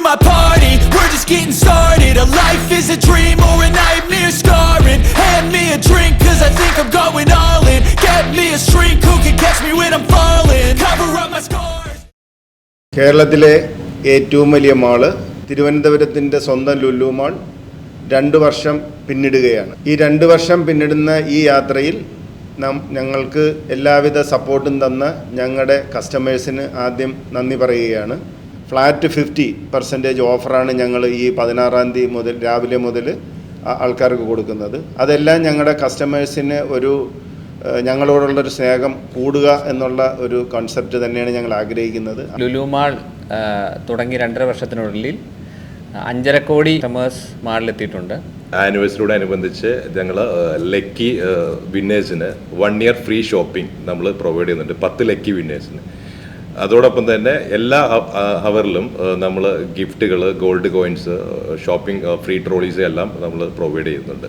my party, we're just getting started A life is a dream or a nightmare scarring Hand me a drink cause I think I'm going all in Get me a shrink who can catch me when I'm falling Cover up my scars കേരളത്തിലെ ഏറ്റവും വലിയ mall തിരുവനന്തപുരത്തിന്റെ സ്വന്തം Lulu mall രണ്ട് വർഷം പിന്നിടുകയാണ് ഈ രണ്ട് വർഷം പിന്നിടുന്ന ഈ യാത്രയിൽ നാം ഞങ്ങൾക്ക് എല്ലാവിധ സപ്പോർട്ടും തന്ന ഞങ്ങളുടെ കസ്റ്റമേഴ്സിന് ആദ്യം നന്ദി പറയുകയാണ് ഫ്ലാറ്റ് ഫിഫ്റ്റി പെർസെന്റേജ് ഓഫറാണ് ഞങ്ങൾ ഈ പതിനാറാം തീയതി മുതൽ രാവിലെ മുതൽ ആൾക്കാർക്ക് കൊടുക്കുന്നത്. അതെല്ലാം ഞങ്ങളുടെ കസ്റ്റമേഴ്സിന് ഒരു ഞങ്ങളോടുള്ളൊരു സ്നേഹം കൂടുക എന്നുള്ള ഒരു കോൺസെപ്റ്റ് തന്നെയാണ് ഞങ്ങൾ ആഗ്രഹിക്കുന്നത്. ലുലുമാൾ തുടങ്ങി രണ്ടര വർഷത്തിനുള്ളിൽ അഞ്ചര കോടി കസ്റ്റമേഴ്സ് മാളിലെത്തിയിട്ടുണ്ട്. ആനിവേഴ്സറിയോടനുബന്ധിച്ച് ഞങ്ങൾ ലക്കി വിന്നേഴ്സിന് വൺ ഇയർ ഫ്രീ ഷോപ്പിംഗ് നമ്മൾ പ്രൊവൈഡ് ചെയ്യുന്നുണ്ട്. പത്ത് ലക്കി വിന്നേഴ്സിന് അതോടൊപ്പം തന്നെ എല്ലാ അവറിലും നമ്മൾ ഗിഫ്റ്റുകൾ gold coins shopping free trolleys എല്ലാം നമ്മൾ പ്രൊവൈഡ് ചെയ്യുന്നുണ്ട്.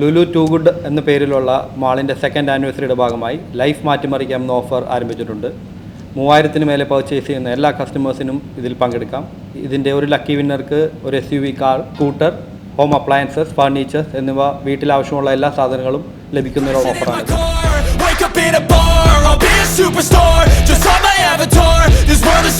ലുലു ടു ഗുഡ് എന്ന പേരിലുള്ള മാളിന്റെ സെക്കൻഡ് ആനിവേഴ്സറിയുടെ ഭാഗമായി ലൈഫ് മാറ്റിമറിക്കാം എന്ന ഓഫർ ആരംഭിച്ചിട്ടുണ്ട്. മൂവായിരത്തിന് മേലെ പർച്ചേസ് ചെയ്യുന്ന എല്ലാ കസ്റ്റമേഴ്സിനും ഇതിൽ പങ്കെടുക്കാം. ഇതിന്റെ ഒരു ലക്കി വിന്നർക്ക് ഒരു S U V car scooter home appliances furnitures എന്നിവ വീട്ടിൽ ആവശ്യമുള്ള എല്ലാ സാധനങ്ങളും ലഭിക്കുന്ന ഒരു ഓഫറാണ്